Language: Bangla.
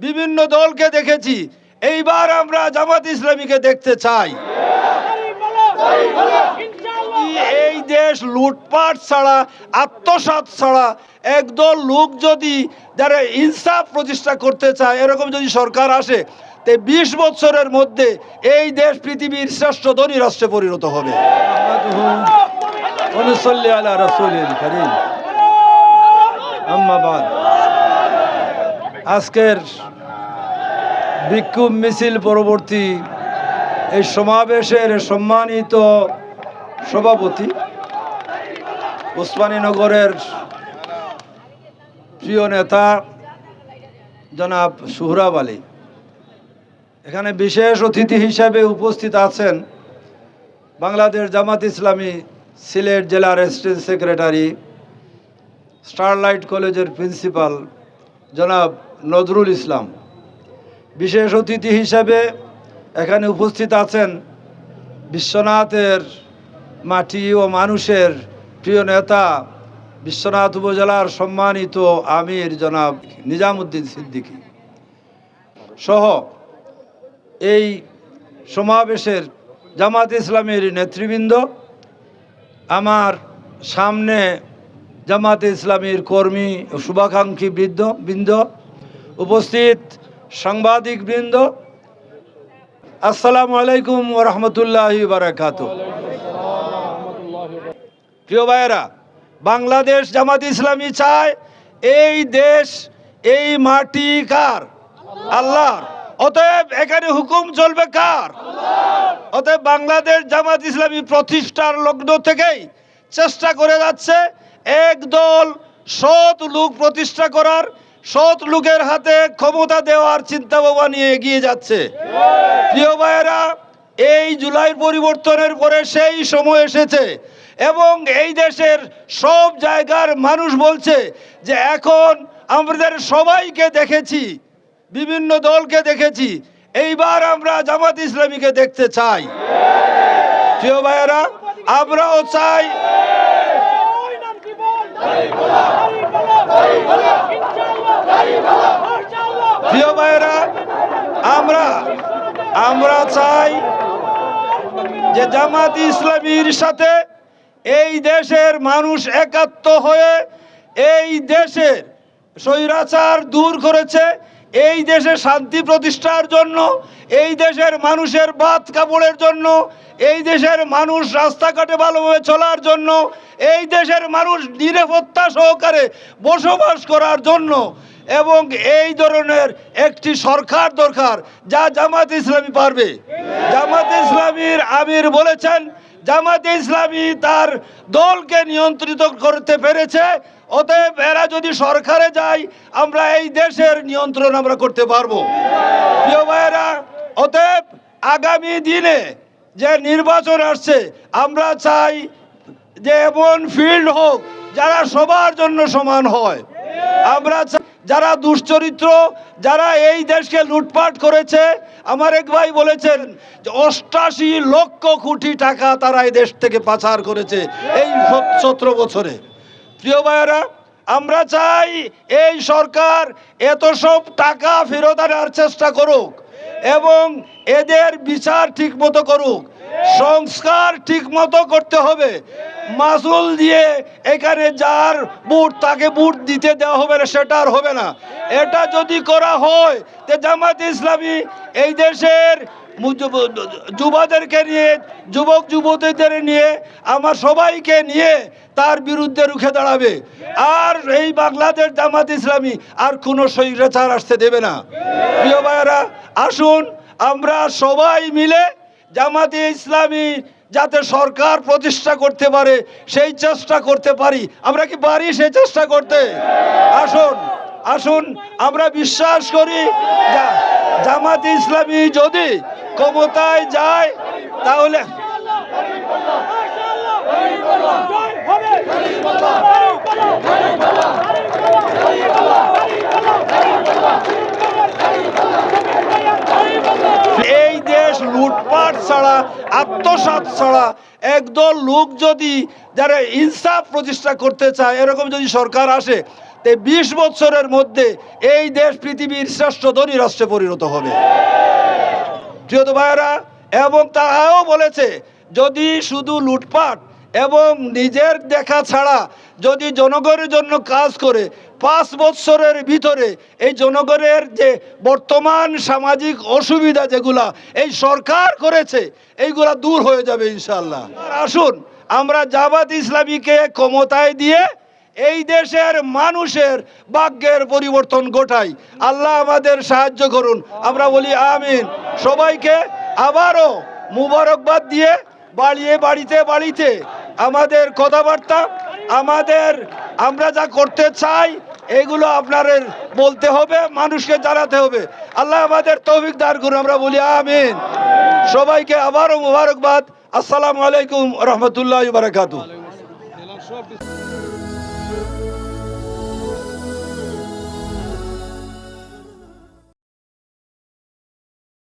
বিভিন্ন দলকে দেখেছি। এইবার আমরা জামাত ইসলামীকে দেখতে চাই। এই দেশ লুটপাট ছাড়া আত্মসাত ছাড়া, একদল লোক যদি যারা ইনসাফ প্রতিষ্ঠা করতে চায়, এরকম যদি সরকার আসে, তে বিশ বছরের মধ্যে এই দেশ পৃথিবীর শ্রেষ্ঠ ধনী রাষ্ট্রে পরিণত হবে। আলা রাসূলিল কারীম। আম্মা বাদ। আজকের বিক্ষোভ মিছিল পরবর্তী এই সমাবেশের সম্মানিত সভাপতি উসমানীনগরের প্রিয় নেতা জনাব সুহরাব আলী। এখানে বিশেষ অতিথি হিসাবে উপস্থিত আছেন বাংলাদেশ জামাত ইসলামী সিলেট জেলার স্টেট সেক্রেটারি, স্টারলাইট কলেজের প্রিন্সিপাল জনাব নজরুল ইসলাম। বিশেষ অতিথি হিসাবে এখানে উপস্থিত আছেন বিশ্বনাথের মাটি ও মানুষের প্রিয় নেতা বিশ্বনাথ উপজেলার সম্মানিত আমির জনাব নিজামুদ্দিন সিদ্দিকী। সহ এই সমাবেশের জামাত ইসলামের নেতৃবৃন্দ, আমার সামনে জামাতে ইসলামীর কর্মী শুভাকাঙ্ক্ষী বৃদ্ধ, বৃন্দ উপস্থিত সাংবাদিক বৃন্দ আসসালামু আলাইকুম ও রহমতুল্লাহ বারাকাত প্রিয় ভাইয়েরা, বাংলাদেশ জামাত ইসলামী চায় এই দেশ, এই মাটি কার? আল্লাহ অতএব এখানে হুকুম চলবে কার? অতএব বাংলাদেশ জামাত ইসলামী প্রতিষ্ঠার লগ্ন থেকেই চেষ্টা করে যাচ্ছে একদল সৎ লোক প্রতিষ্ঠা করার সৎ লোকের হাতে ক্ষমতা দেওয়ার চিন্তা ভাবনা নিয়ে এগিয়ে যাচ্ছে। প্রিয় ভাইয়েরা, এই জুলাই পরিবর্তনের পরে সেই সময় এসেছে এবং এই দেশের সব জায়গার মানুষ বলছে যে এখন আমাদের সবাইকে দেখেছি, বিভিন্ন দলকে দেখেছি, এইবার আমরা জামাত ইসলামীকে দেখতে চাই। প্রিয় ভাইয়েরা, আমরাও চাই প্রিয় ভাইয়েরা, আমরা আমরা চাই যে জামাত ইসলামীর সাথে এই দেশের মানুষ একাত্ম হয়ে এই দেশের স্বৈরাচার দূর করেছে, এই দেশে শান্তি প্রতিষ্ঠার জন্য, এই দেশের মানুষের বাদ কাপড়ের জন্য, এই দেশের মানুষ রাস্তাঘাটে ভালোভাবে চলার জন্য, এই দেশের মানুষ নিরাপত্তা সহকারে বসবাস করার জন্য এবং এই ধরনের একটি সরকার দরকার যা জামাত ইসলামী পারবে। জামাত ইসলামীর আমির বলেছেন, জামাতে ইসলামী তার দলকে নিয়ন্ত্রিত করতে পেরেছে, অতএব এরা যদি সরকারে যায়, আমরা এই দেশের নিয়ন্ত্রণ আমরা করতে পারব। প্রিয় ভাইয়েরা, অতএব আগামী দিনে যে নির্বাচন আসছে, আমরা চাই যে এমন ফিল্ড হোক যারা সবার জন্য সমান হয়। আমরা যারা দুশ্চরিত্র, যারা এই দেশকে লুটপাট করেছে, আমার এক ভাই বলেছেন অষ্টাশি লক্ষ কোটি টাকা তারা এই দেশ থেকে পাচার করেছে এই সতেরো বছরে। প্রিয় ভাইয়েরা, আমরা চাই এই সরকার এত সব টাকা ফেরত আনার চেষ্টা করুক এবং এদের বিচার ঠিক মতো করুক। সংস্কার ঠিক মতো করতে হবে। মাসুল দিয়ে এখানে যার বুট, তাকে বুট দিতে দেওয়া হবে না, সেটা আর হবে না। এটা যদি করা হয়, তে জামাত ইসলামী এই দেশের যুবাদেরকে নিয়ে, যুবক, যুবতীদের নিয়ে, আমার সবাইকে নিয়ে তার বিরুদ্ধে রুখে দাঁড়াবে। আর এই বাংলাদেশ জামাত ইসলামী আর কোনো স্বৈরাচার আসতে দেবে না। প্রিয় ভাইয়েরা, আসুন, আমরা সবাই মিলে জামাতে ইসলামী যাতে সরকার প্রতিষ্ঠা করতে পারে সেই চেষ্টা করতে পারি আমরা কি পারি সেই চেষ্টা করতে আসুন আসুন আমরা বিশ্বাস করি জামাতে ইসলামী যদি ক্ষমতায় যায় তাহলে এই লুটপাট ছাড়া একদল লোক যদি যারা ইনসাফ প্রতিষ্ঠা করতে চায়, এরকম যদি সরকার আসে, তে বিশ বছরের মধ্যে এই দেশ পৃথিবীর শ্রেষ্ঠ ধনী রাষ্ট্রে পরিণত হবে। প্রিয় ভাইয়েরা, এবং তারাও বলেছে, যদি শুধু লুটপাট এবং নিজের দেখা ছাড়া যদি জনগণের জন্য কাজ করে, পাঁচ বৎসরের ভিতরে এই জনগণের যে বর্তমান সামাজিক অসুবিধা যেগুলা এই সরকার করেছে, এইগুলা দূর হয়ে যাবে ইনশাল্লাহ আসুন, আমরা জামাত ইসলামীকে ক্ষমতায় দিয়ে এই দেশের মানুষের ভাগ্যের পরিবর্তন ঘটাই। আল্লাহ আমাদের সাহায্য করুন। আমরা বলি আমিন। সবাইকে আবারও মুবারকবাদ দিয়ে বাড়িয়ে বাড়িতে বাড়িতে আমাদের কথাবার্তা, আমাদের আমরা যা করতে চাই, এগুলো আপনাদের বলতে হবে, মানুষকে জানাতে হবে। আল্লাহ আমাদের তৌফিক দার করুন, আমরা বলি আমিন। সবাইকে আবারও মুবারকবাদ। আসসালামু আলাইকুম রহমতুল্লাহ বারাকাতু